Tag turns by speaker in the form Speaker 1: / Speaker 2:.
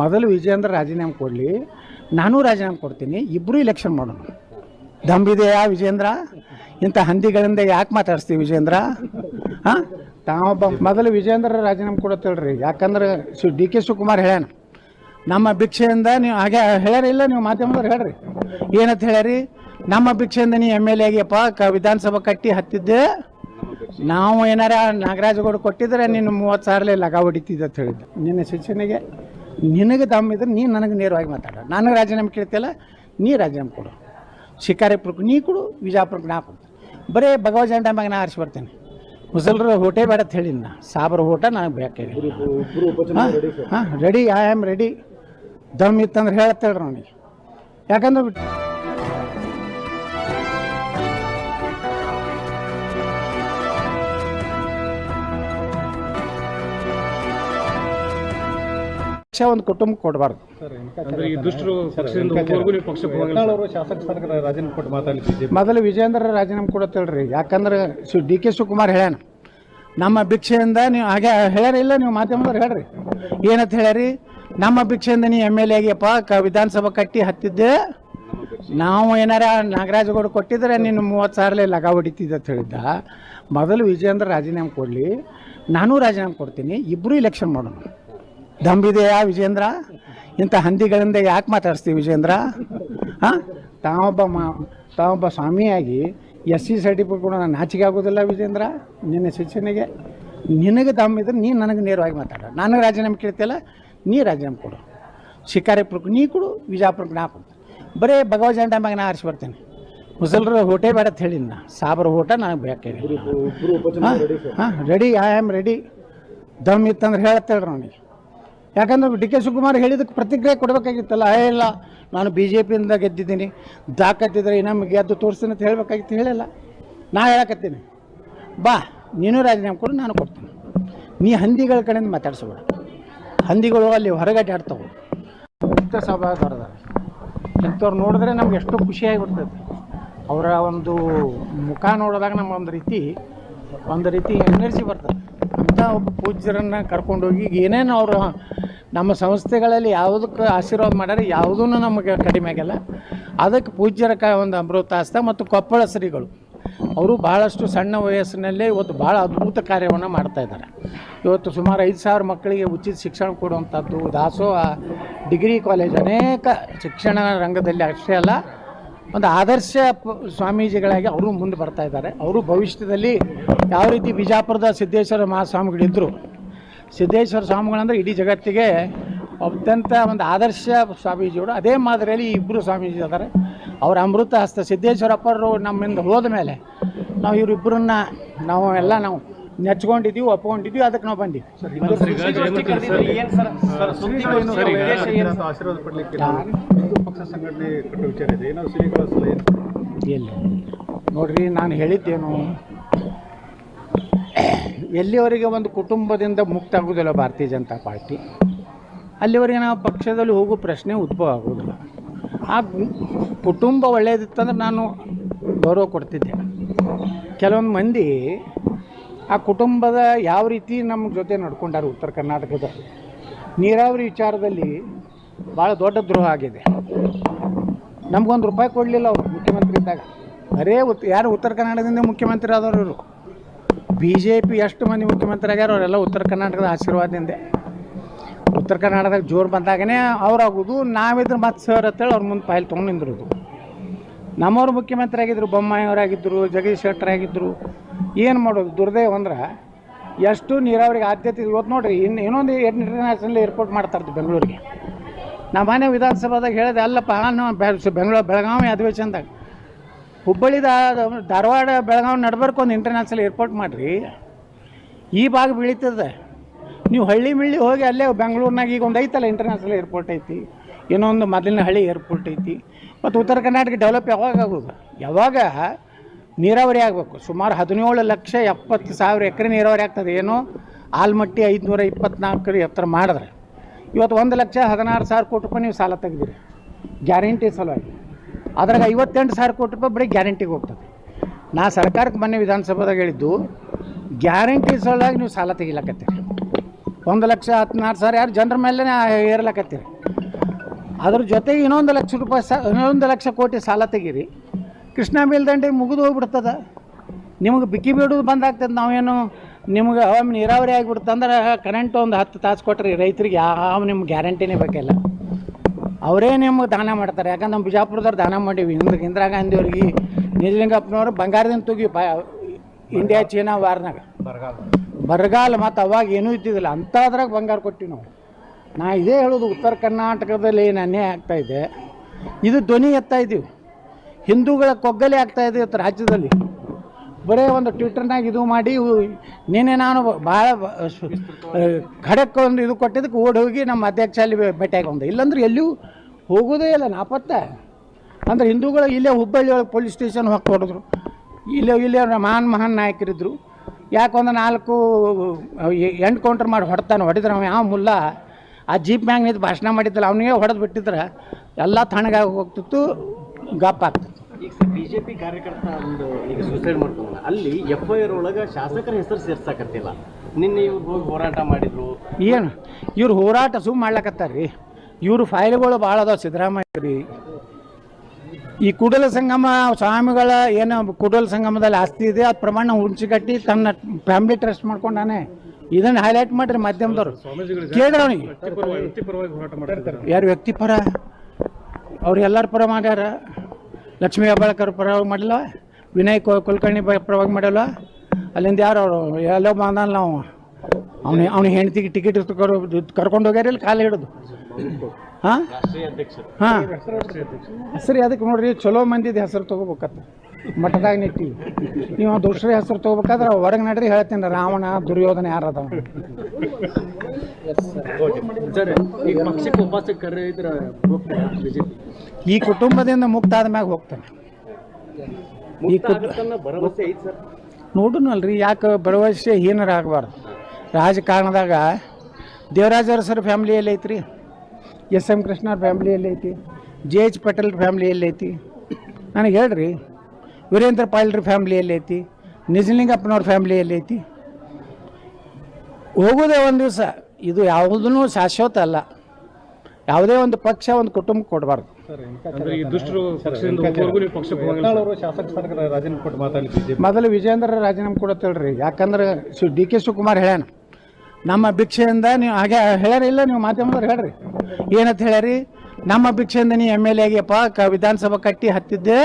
Speaker 1: ಮೊದಲು ವಿಜಯೇಂದ್ರ ರಾಜೀನಾಮೆ ಕೊಡಲಿ, ನಾನು ರಾಜೀನಾಮೆ ಕೊಡ್ತೀನಿ ಇಬ್ಬರೂ ಇಲೆಕ್ಷನ್ ಮಾಡೋಣ. ದಂಬಿದೆಯಾ ವಿಜೇಂದ್ರ ಇಂಥ ಹಂದಿಗಳಿಂದ ಯಾಕೆ ಮಾತಾಡಿಸ್ತೀವಿ ವಿಜೇಂದ್ರ ಹಾಂ? ತಾವೊಬ್ಬ ಮೊದಲು ವಿಜೇಂದ್ರ ರಾಜೀನಾಮೆ ಕೊಡತ್ತೇಳ್ರಿ ಯಾಕಂದ್ರೆ ಶಿ ಡಿ ಕೆ ಶಿವಕುಮಾರ್ ಹೇಳ್ಯಾನ, ನಮ್ಮ ಭಿಕ್ಷೆಯಿಂದ ನೀವು ಹಾಗೆ ಹೇಳ್ಯಾರ ಇಲ್ಲ ನೀವು ಮಾಧ್ಯಮದವ್ರು ಹೇಳ್ರಿ. ಏನಂತ ಹೇಳ್ಯಾರಿ? ನಮ್ಮ ಭಿಕ್ಷೆಯಿಂದ ನೀ ಎಂ ಎಲ್ ಎ ಕ ವಿಧಾನಸಭಾ ಕಟ್ಟಿ ಹತ್ತಿದ್ದೆ ನಾವು ಏನಾರ ನಾಗರಾಜಗೌಡ ಕೊಟ್ಟಿದ್ರೆ ನಿನ್ನ ಮೂವತ್ತು ಸಾವಿರ ಲಗ ಹೊಡಿತಿದ್ದೆ ಅಂತ ಹೇಳಿದ್ದೆ. ನಿನ್ನ ಶಿಕ್ಷಣಿಗೆ ನಿನಗೆ ದಮ್ಮಿದ್ರೆ ನೀನು ನನಗೆ ನೇರವಾಗಿ ಮಾತಾಡ. ನನಗೆ ರಾಜೀನಾಮೆ ಕೇಳ್ತಿಲ್ಲ ನೀ ರಾಜೀನಾಮೆ ಕೊಡು. ಶಿಕಾರಿಪುರಕ್ಕೆ ನೀ ಕೊಡು ವಿಜಾಪುರಕ್ಕೆ ನಾ ಕೊಡು ಬರೀ ಭಗವಾನ್ ಜಂಡ ಮ್ಯಾಗ ನಾ ಆರಿಸಿ ಬರ್ತೇನೆ. ಮುಸಲ್ರ ಹೋಟೆ ಬೇಡ ಅಂತ ಹೇಳಿನ ನಾ ಸಾಬರ ಹೋಟ ನನಗೆ ಬೇಕಾಗಿದೆ ಹಾಂ ರೆಡಿ ಐ ಆಮ್ ರೆಡಿ ದಮ್ ಇತ್ತಂದ್ರೆ ಹೇಳತ್ತೇಳ್ರಿ ನನಗೆ ಯಾಕಂದ್ರೆ ಪಕ್ಷ ಒಂದು ಕುಟುಂಬ ಕೊಡಬಾರ್ದು. ಮೊದಲು ವಿಜೇಂದ್ರ ರಾಜೀನಾಮೆ ಕೊಡತ್ತೇಳ್ರಿ ಯಾಕಂದ್ರೆ ಶಿ ಡಿ ಕೆ ಶಿವಕುಮಾರ್ ಹೇಳ್ಯಾನ ನಮ್ಮ ಭಿಕ್ಷೆಯಿಂದ ನೀವು ಹಾಗೆ ಹೇಳ್ಯಾರ ಇಲ್ಲ ನೀವು ಮಾಧ್ಯಮದವ್ರು ಹೇಳ್ರಿ. ಏನಂತ ಹೇಳ್ರಿ ನಮ್ಮ ಭಿಕ್ಷೆಯಿಂದ ನೀವು ಎಂ ಎಲ್ ಎ ಆಗಿಯಪ್ಪ ಕ ವಿಧಾನಸಭಾ ಕಟ್ಟಿ ಹತ್ತಿದ್ದೆ. ನಾವು ಏನಾರ ನಾಗರಾಜಗೌಡ ಕೊಟ್ಟಿದ್ರೆ ನೀನು ಮೂವತ್ತು ಸಾವಿರಲೇ ಲಗ ಹೊಡಿತಿದ್ದೆ ಅಂತ ಹೇಳಿದ್ದ. ಮೊದಲು ವಿಜೇಂದ್ರ ರಾಜೀನಾಮೆ ಕೊಡಲಿ. ನಾನು ರಾಜೀನಾಮೆ ಕೊಡ್ತೀನಿ. ಇಬ್ಬರೂ ಇಲೆಕ್ಷನ್ ಮಾಡೋಣ. ದಮ್ಬಿದೆಯಾ ವಿಜೇಂದ್ರ? ಇಂಥ ಹಂದಿಗಳಿಂದ ಯಾಕೆ ಮಾತಾಡಿಸ್ತೀವಿ ವಿಜೇಂದ್ರ? ಹಾಂ? ತಾವೊಬ್ಬ ಮಾ ತಾವೊಬ್ಬ ಸ್ವಾಮಿಯಾಗಿ ಎಸ್ ಸಿ ಸರ್ಟಿಫಿಕೇಟ್ ಕೂಡ ನಾನು ನಾಚಿಕೆ ಆಗೋದಿಲ್ಲ ವಿಜೇಂದ್ರ ನಿನ್ನ ಶಿಕ್ಷಣಿಗೆ ನಿನಗೆ ದಮ್ಮಿದ್ರೆ ನೀನು ನನಗೆ ನೇರವಾಗಿ ಮಾತಾಡ. ನನಗೆ ರಾಜೀನಾಮೆ ಕೇಳ್ತಿಲ್ಲ ನೀ ರಾಜೀನಾಮೆ ಕೊಡು. ಶಿಕಾರಿಪುರಕ್ಕೆ ನೀ ಕೊಡು ವಿಜಾಪುರಕ್ಕೆ ನಾ ಕೊಡು ಬರೀ ಭಗವ ಜಂಡ ಮ್ಯಾಗ ನಾ ಆರಿಸಿ ಬರ್ತೇನೆ. ಮುಸಲ್ರ ಹೋಟೆ ಬೇಡ ಅಂತ ಹೇಳಿನ ನಾ ಸಾಬ್ರ ಹೋಟ ನನಗೆ ಬೇಕಾಗಿದೆ ಹಾಂ ರೆಡಿ ಐ ಆಮ್ ರೆಡಿ ದಮ್ ಇತ್ತಂದ್ರೆ ಹೇಳತ್ತೇಳ್ರಿ ಅವನಿಗೆ. ಯಾಕಂದ್ರೆ ಡಿ ಕೆ ಶಿವಕುಮಾರ್ ಹೇಳಿದಕ್ಕೆ ಪ್ರತಿಕ್ರಿಯೆ ಕೊಡಬೇಕಾಗಿತ್ತಲ್ಲ, ಏ ಇಲ್ಲ, ನಾನು ಬಿ ಜೆ ಪಿಯಿಂದ ಗೆದ್ದಿದ್ದೀನಿ ದಾಖತ್ತಿದ್ರೆ ನಮಗೆ ಗೆದ್ದು ತೋರಿಸ್ತೀನಿ ಅಂತ ಹೇಳಬೇಕಾಗಿತ್ತು, ಹೇಳಿಲ್ಲ. ನಾ ಹೇಳಕತ್ತೀನಿ. ಬಾ, ನೀನು ರಾಜೀನಾಮೆ ಕೊಡು, ನಾನು ಕೊಡ್ತೀನಿ. ನೀ ಹಂದಿಗಳ ಕಡೆಯಿಂದ ಮಾತಾಡಿಸ್ಬೇಡ. ಹಂದಿಗಳು ಅಲ್ಲಿ ಹೊರಗಡೆ ಆಡ್ತಾವೆ. ಮುಕ್ತ ಸಭಾದವ್ರದ ಇಂಥವ್ರು ನೋಡಿದ್ರೆ ನಮ್ಗೆ ಎಷ್ಟೋ ಖುಷಿಯಾಗಿ ಬಿಡ್ತೈತೆ ಅವರ ಒಂದು ಮುಖ ನೋಡಿದಾಗ ನಮ್ಗೆ ಒಂದು ರೀತಿ ಒಂದು ರೀತಿ ಎನರ್ಜಿ ಬರ್ತದೆ. ಅಂಥ ಒಬ್ಬ ಪೂಜ್ಯರನ್ನು ಕರ್ಕೊಂಡೋಗಿ ಏನೇನು ಅವರು ನಮ್ಮ ಸಂಸ್ಥೆಗಳಲ್ಲಿ ಯಾವುದಕ್ಕೆ ಆಶೀರ್ವಾದ ಮಾಡ್ಯಾರ ಯಾವುದೂ ನಮಗೆ ಕಡಿಮೆ ಆಗಿಲ್ಲ. ಅದಕ್ಕೆ ಪೂಜ್ಯರ ಕ ಒಂದು ಅಮೃತಾಸ್ತ ಮತ್ತು ಕೊಪ್ಪಳ ಶ್ರೀಗಳು. ಅವರು ಭಾಳಷ್ಟು ಸಣ್ಣ ವಯಸ್ಸಿನಲ್ಲೇ ಇವತ್ತು ಭಾಳ ಅದ್ಭುತ ಕಾರ್ಯವನ್ನು ಮಾಡ್ತಾ ಇದ್ದಾರೆ. ಇವತ್ತು ಸುಮಾರು ಐದು ಸಾವಿರ ಮಕ್ಕಳಿಗೆ ಉಚಿತ ಶಿಕ್ಷಣ ಕೊಡುವಂಥದ್ದು, ದಾಸೋಹ, ಡಿಗ್ರಿ ಕಾಲೇಜ್ ಅನೇಕ ಶಿಕ್ಷಣ ರಂಗದಲ್ಲಿ ಅಷ್ಟೇ ಅಲ್ಲ, ಒಂದು ಆದರ್ಶ ಸ್ವಾಮೀಜಿಗಳಾಗಿ ಅವರು ಮುಂದೆ ಬರ್ತಾ ಇದ್ದಾರೆ. ಅವರು ಭವಿಷ್ಯದಲ್ಲಿ ಯಾವ ರೀತಿ ಬಿಜಾಪುರದ ಸಿದ್ದೇಶ್ವರ ಮಹಾಸ್ವಾಮಿಗಳಿದ್ದರು ಸಿದ್ದೇಶ್ವರ ಸ್ವಾಮಿಗಳಂದ್ರೆ ಇಡೀ ಜಗತ್ತಿಗೆ ಅತ್ಯಂತ ಒಂದು ಆದರ್ಶ ಸ್ವಾಮೀಜಿಗಳು ಅದೇ ಮಾದರಿಯಲ್ಲಿ ಇಬ್ಬರು ಸ್ವಾಮೀಜಿ ಇದ್ದಾರೆ. ಅವರ ಅಮೃತ ಹಸ್ತ ಸಿದ್ದೇಶ್ವರಪ್ಪರು ನಮ್ಮಿಂದ ಹೋದ ಮೇಲೆ ನಾವು ಇವರಿಬ್ಬರನ್ನ ನಾವು ಎಲ್ಲ ನಾವು ನೆಚ್ಕೊಂಡಿದ್ದೀವಿ ಒಪ್ಕೊಂಡಿದ್ದೀವಿ ಅದಕ್ಕೆ ನಾವು ಬಂದೀವಿ.
Speaker 2: ಆಶೀರ್ವಾದ ಪಡ್ಲಿಕ್ಕೆ ಹಿಂದೂ ಪಕ್ಷ ಸಂಘಟನೆ ಕಟ್ಟೋ ವಿಚಾರ ಇದೆ. ಏನಾದ್ರು ಶ್ರೀಗಳ ಸಲಹೆ
Speaker 1: ಇಲ್ಲ. ನೋಡ್ರಿ ನಾನು ಹೇಳಿದ್ದೇನು ಎಲ್ಲಿವರೆಗೆ ಒಂದು ಕುಟುಂಬದಿಂದ ಮುಕ್ತ ಆಗೋದಿಲ್ಲ ಭಾರತೀಯ ಜನತಾ ಪಾರ್ಟಿ, ಅಲ್ಲಿವರೆಗೆ ನಾವು ಪಕ್ಷದಲ್ಲಿ ಹೋಗೋ ಪ್ರಶ್ನೆ ಉದ್ಭವ ಆಗೋದಿಲ್ಲ ಆ ಕುಟುಂಬ ಒಳ್ಳೆಯದಿತ್ತಂದ್ರೆ ನಾನು ಗೌರವ ಕೊಡ್ತಿದ್ದೆ ಕೆಲವೊಂದು ಮಂದಿ ಆ ಕುಟುಂಬದ ಯಾವ ರೀತಿ ನಮ್ಮ ಜೊತೆ ನಡ್ಕೊಂಡಾರ ಉತ್ತರ ಕರ್ನಾಟಕದ ನೀರಾವರಿ ವಿಚಾರದಲ್ಲಿ ಭಾಳ ದೊಡ್ಡ ದ್ರೋಹ ಆಗಿದೆ. ನಮಗೊಂದು ರೂಪಾಯಿ ಕೊಡಲಿಲ್ಲ ಅವರು ಮುಖ್ಯಮಂತ್ರಿ ಇದ್ದಾಗ. ಅರೇ ಉತ್, ಯಾರು ಉತ್ತರ ಕನ್ನಡದಿಂದ ಮುಖ್ಯಮಂತ್ರಿ ಆದವರು ಇವರು. ಬಿ ಜೆ ಪಿ ಎಷ್ಟು ಮಂದಿ ಮುಖ್ಯಮಂತ್ರಿ ಆಗ್ಯಾರ ಅವರೆಲ್ಲ ಉತ್ತರ ಕರ್ನಾಟಕದ ಆಶೀರ್ವಾದದಿಂದ. ಉತ್ತರ ಕರ್ನಾಟಕದಾಗ ಜೋರು ಬಂದಾಗನೇ ಅವ್ರಾಗೋದು, ನಾವಿದ್ರೆ ಮತ್ತೆ ಸರ್ ಅಂತೇಳಿ ಅವ್ರ ಮುಂದೆ ಫೈಲ್ ತೊಗೊಂಡು ನಿಂದಿರೋದು. ನಮ್ಮವ್ರು ಮುಖ್ಯಮಂತ್ರಿ ಆಗಿದ್ದರು ಬೊಮ್ಮಾಯಿಯವರಾಗಿದ್ದರು ಜಗದೀಶ್ ಶೆಟ್ಟರ್ ಆಗಿದ್ದರು ಏನು ಮಾಡೋದು ದುರ್ದೈವ ಅಂದ್ರೆ, ಎಷ್ಟು ನೀರಾವರಿಗೆ ಆದ್ಯತೆ ಇವತ್ತು ನೋಡ್ರಿ ಇನ್ನು ಇನ್ನೊಂದು ಇಂಟರ್ನ್ಯಾಷನಲ್ ಏರ್ಪೋರ್ಟ್ ಮಾಡ್ತಾ ಇರ್ತೀವಿ ಬೆಂಗಳೂರಿಗೆ. ನಮ್ಮ ಮನೆ ವಿಧಾನಸಭಾದಾಗ ಹೇಳಿದೆ, ಅಲ್ಲಪ್ಪ ನಾನು ಬೆಂಗಳೂರು, ಬೆಳಗಾವಿ ಅಧಿವೇಶನದಾಗ. ಹುಬ್ಬಳ್ಳಿ ಧಾರವಾಡ ಬೆಳಗಾವಿ ನಡ್ಬರ್ಕ್ ಒಂದು ಇಂಟರ್ನ್ಯಾಷನಲ್ ಏರ್ಪೋರ್ಟ್ ಮಾಡಿರಿ, ಈ ಭಾಗ ಬೀಳಿತದೆ. ನೀವು ಹಳ್ಳಿ ಮಿಳ್ಳಿ ಹೋಗಿ ಅಲ್ಲೇ ಬೆಂಗಳೂರಿನಾಗ ಈಗ ಒಂದು ಐತಲ್ಲ ಇಂಟರ್ನ್ಯಾಷನಲ್ ಏರ್ಪೋರ್ಟ್ ಐತಿ, ಇನ್ನೊಂದು ಮೊದಲಿನ ಹಳ್ಳಿ ಏರ್ಪೋರ್ಟ್ ಐತಿ. ಮತ್ತು ಉತ್ತರ ಕರ್ನಾಟಕ ಡೆವಲಪ್ ಯಾವಾಗ ಆಗೋದು? ಯಾವಾಗ ನೀರಾವರಿ ಆಗಬೇಕು? ಸುಮಾರು ಹದಿನೇಳು ಲಕ್ಷ ಎಪ್ಪತ್ತು ಸಾವಿರ ಎಕರೆ ನೀರಾವರಿ ಆಗ್ತದೆ. ಏನೋ ಆಲ್ಮಟ್ಟಿ ಐದುನೂರ ಇಪ್ಪತ್ನಾಲ್ಕು ಎತ್ತರ ಮಾಡಿದ್ರೆ. ಇವತ್ತು ಒಂದು ಲಕ್ಷ ಹದಿನಾರು ಸಾವಿರ ಕೋಟಿ ರೂಪಾಯಿ ನೀವು ಸಾಲ ತೆಗೆದಿರಿ. ಗ್ಯಾರಂಟಿ ಸಲುವಾಗಿ. ಅದ್ರಾಗ ಐವತ್ತೆಂಟು ಸಾವಿರ ಕೋಟಿ ರೂಪಾಯಿ ಬರೀ ಗ್ಯಾರಂಟಿಗೆ ಹೋಗ್ತದೆ. ನಾ ಸರ್ಕಾರಕ್ಕೆ ಮೊನ್ನೆ ವಿಧಾನಸಭಾದಾಗ ಹೇಳಿದ್ದು, ಗ್ಯಾರಂಟಿ ಸಲುವಾಗಿ ನೀವು ಸಾಲ ತೆಗಿಲಕತ್ತೀರಿ. ಒಂದು ಲಕ್ಷ ಹದಿನಾರು ಸಾವಿರ ಯಾರು ಜನರ ಮೇಲೆ ಏರ್ಲಕತ್ತೀರಿ. ಅದ್ರ ಜೊತೆಗೆ ಇನ್ನೊಂದು ಲಕ್ಷ ರೂಪಾಯಿ ಸಾ, ಇನ್ನೊಂದು ಲಕ್ಷ ಕೋಟಿ ಸಾಲ ತೆಗೀರಿ. ಕೃಷ್ಣ ಮೇಲ್ದಂಡೆ ಮುಗಿದು ಹೋಗ್ಬಿಡ್ತದ. ನಿಮಗೆ ಬಿಕ್ಕಿ ಬಿಡೋದು ಬಂದಾಗ್ತದೆ, ನಾವೇನು ನಿಮ್ಗೆ ಅವಾಗ ನೀರಾವರಿ ಆಗಿಬಿಡ್ತಂದ್ರೆ ಕರೆಂಟ್ ಒಂದು ಹತ್ತು ತಾಸು ಕೊಟ್ಟರೆ ರೈತರಿಗೆ ಯಾವ ನಿಮ್ಗೆ ಗ್ಯಾರಂಟಿನೇ ಬೇಕಿಲ್ಲ. ಅವರೇ ನಿಮ್ಗೆ ದಾನ ಮಾಡ್ತಾರೆ. ಯಾಕಂದ್ರೆ ನಮ್ಮ ಬಿಜಾಪುರದವ್ರು ದಾನ ಮಾಡೀವಿ. ನಿಮ್ಗೆ ಇಂದಿರಾ ಗಾಂಧಿ ಅವ್ರಿಗೆ ನಿಜಲಿಂಗಪ್ಪನವ್ರು ಬಂಗಾರದಿಂದ ತೂಗಿ ಬ ಇಂಡಿಯಾ ಚೀನಾ ವಾರ್ನಾಗ. ಬರಗಾಲ. ಮತ್ತು ಅವಾಗ ಏನೂ ಇದ್ದಿದ್ದಿಲ್ಲ. ಅಂಥದ್ರಾಗ ಬಂಗಾರ ಕೊಟ್ಟಿವಿ ನಾವು. ನಾ ಇದೇ ಹೇಳೋದು ಉತ್ತರ ಕರ್ನಾಟಕದಲ್ಲಿ ಏನು ಅನ್ಯಾಯ ಆಗ್ತಾ ಇದೆ. ಇದು ಧ್ವನಿ ಎತ್ತಾ ಇದ್ದೀವಿ ಹಿಂದೂಗಳ ಕೊಗ್ಗಲೆ ಆಗ್ತಾ ಇದೆ ಇವತ್ತು ರಾಜ್ಯದಲ್ಲಿ. ಬರೇ ಒಂದು ಟ್ವಿಟರ್ನಾಗ ಇದು ಮಾಡಿ ನಿನ್ನೆ ನಾನು ಭಾಳ ಖಡಕ್ ಒಂದು ಇದು ಕೊಟ್ಟಿದ್ದಕ್ಕೆ ಓಡಿ ಹೋಗಿ ನಮ್ಮ ಅಧ್ಯಕ್ಷ ಅಲ್ಲಿ ಭೇಟಿಯಾಗಿ ಬಂದೆ. ಇಲ್ಲಾಂದ್ರೆ ಎಲ್ಲಿಯೂ ಹೋಗೋದೇ ಇಲ್ಲ ನಾಪತ್ತೆ ಅಂದ್ರೆ ಹಿಂದೂಗಳು ಇಲ್ಲೇ ಹುಬ್ಬಳ್ಳಿ ಒಳಗೆ ಪೊಲೀಸ್ ಸ್ಟೇಷನ್ ಹೋಗಿ ಹೊಡೆದ್ರು. ಇಲ್ಲೇ ಇಲ್ಲೇ ಮಹಾನ್ ಮಹಾನ್ ನಾಯಕರಿದ್ದರು ಯಾಕೆ ಒಂದು ನಾಲ್ಕು ಎಂಟು ಮಾಡಿ ಹೊಡ್ತಾನೆ, ಹೊಡೆದ್ರೆ ಅವ್ನು ಯಾವ ಮುಲ್ಲ. ಆ ಜೀಪ್ ಮ್ಯಾಗ ನಿಂತು ಭಾಷಣ ಮಾಡಿದ್ದಲ್ಲ, ಅವನಿಗೆ ಹೊಡೆದು ಬಿಟ್ಟಿದ್ರೆ, ಎಲ್ಲ ತಣ್ಣಗಾಗಿ ಹೋಗ್ತಿತ್ತು ಗಪ್ ಆಗ್ತಿತ್ತು.
Speaker 3: ಈಗ ಬಿಜೆಪಿ ಕಾರ್ಯಕರ್ತ ಒಂದು ಈಗ ಸೂಸೈಡ್ ಮಾಡ್ಕೊಂಡ ಅಲ್ಲಿ ಎಫ್ ಐ ಆರ್ ಒಳಗೆ ಶಾಸಕರ ಹೆಸರು ಸೇರ್ಸಕತ್ತಿಲ್ಲ. ನಿನ್ನೆ ಇವ್ರು ಹೋಗಿ ಹೋರಾಟ ಮಾಡಿದ್ರು.
Speaker 1: ಏನು? ಇವ್ರು ಹೋರಾಟ ಸುಮ್ ಮಾಡ್ಲಕತ್ತಾರ ರೀ ಇವ್ರ ಫೈಲ್ಗಳು ಭಾಳ ಅದಾವ ಸಿದ್ದರಾಮಯ್ಯ ರೀ ಈ ಕೂಡಲ ಸಂಗಮ ಸ್ವಾಮಿಗಳ ಏನು ಕೂಡಲ ಸಂಗಮದಲ್ಲಿ ಆಸ್ತಿ ಇದೆ ಅದು ಪ್ರಮಾಣ ಕಟ್ಟಿ ತನ್ನ ಫ್ಯಾಮಿಲಿ ಟ್ರಸ್ಟ್ ಮಾಡ್ಕೊಂಡಾನೆ. ಇದನ್ನು ಹೈಲೈಟ್ ಮಾಡ್ರಿ ಮಾಧ್ಯಮದವರು.
Speaker 4: ಮಾಡ್ತಾರೆ
Speaker 1: ಯಾರು ವ್ಯಕ್ತಿ ಪರ ಅವ್ರು ಎಲ್ಲರ ಪರ ಮಾಡ್ಯಾರ? ಲಕ್ಷ್ಮೀ ಹೆಬ್ಬಾಳ್ಕರ್ ಪರವಾಗಿ ಮಾಡಿಲ್ಲ, ವಿನಯ್ ಕುಲಕರ್ಣಿ ಪರವಾಗಿ ಮಾಡಿಲ್ಲ. ಅಲ್ಲಿಂದ ಯಾರು ಅವರು? ಎಲ್ಲೋ ಬಂದಲ್ಲ ನಾವು. ಅವನಿಗೆ ಅವ್ನ ಹೆಂಡತಿಗೆ ಟಿಕೆಟ್ ಕರ್ಕೊಂಡು ಹೋಗ್ಯಾರ ಇಲ್ಲಿ ಕಾಲು ಹಿಡಿದು? ಹಾಂ? ಹಾಂ. ಹೆಸರು ಅದಕ್ಕೆ ನೋಡ್ರಿ? ಚಲೋ ಮಂದಿದ ಹೆಸರು ತಗೋಬೇಕತ್ತ. ಮಠದಾಗ ನಿಟ್ಟಿ ನೀವು ದುಷ್ಟ್ರ ಹೆಸರು ತೊಗೋಬೇಕಾದ್ರೆ ಹೊರಗೆ ನಡ್ರಿ ಹೇಳ್ತೀನಿ. ರಾವಣ ದುರ್ಯೋಧನ
Speaker 3: ಯಾರು ಅದಾವ?
Speaker 1: ಈ ಕುಟುಂಬದಿಂದ ಮುಕ್ತ ಆದ್ಮ್ಯಾಗ ಹೋಗ್ತಾನೆ ಈ ನೋಡುನಲ್ರಿ ಯಾಕೆ ಭರವಸೆ ಹೀನರಾಗಬಾರ್ದು. ರಾಜಕಾರಣದಾಗ ದೇವರಾಜ ಸರ್ ಫ್ಯಾಮಿಲಿ ಎಲ್ಲಿ ಐತ್ರಿ. ಎಸ್ ಎಂ ಕೃಷ್ಣ ಫ್ಯಾಮ್ಲಿ ಎಲ್ಲಿ ಐತಿ ಜೆ ಎಚ್ ಪಟೇಲ್ ಫ್ಯಾಮ್ಲಿ ಎಲ್ಲೈತಿ ಐತಿ. ನನಗೆ ಹೇಳ್ರಿ ವೀರೇಂದ್ರ ಪಾಯಲ್ರ ಫ್ಯಾಮ್ಲಿ ಎಲ್ಲಿ ಐತಿ ನಿಜಲಿಂಗಪ್ಪನವ್ರ ಫ್ಯಾಮ್ಲಿ ಎಲ್ಲಿ ಐತಿ. ಹೋಗೋದೇ ಒಂದು ದಿವಸ ಇದು ಯಾವುದೂ ಶಾಶ್ವತ ಅಲ್ಲ. ಯಾವುದೇ ಒಂದು ಪಕ್ಷ ಒಂದು ಕುಟುಂಬ ಕೊಡಬಾರ್ದು. ಮೊದಲು ವಿಜೇಂದ್ರ ರಾಜೀನಾಮೆ ಕೊಡತ್ತೇಳ್ರಿ ಯಾಕಂದ್ರೆ ಡಿ ಕೆ ಶಿವಕುಮಾರ್ ಹೇಳ್ಯಾನ. ನಮ್ಮ ಭಿಕ್ಷೆಯಿಂದ ನೀವು ಹಾಗೆ ಹೇಳ್ಯಾರ ಇಲ್ಲ ನೀವು ಮಾಧ್ಯಮದವ್ರು ಹೇಳ್ರಿ. ಏನಂತ ಹೇಳ್ಯಾರಿ? ನಮ್ಮ ಭಿಕ್ಷೆಯಿಂದ ನೀ ಎಂ ಎಲ್ ಎ ಆಗ್ಯಪ್ಪ, ಕ ವಿಧಾನಸಭಾ ಕಟ್ಟಿ ಹತ್ತಿದ್ದೆ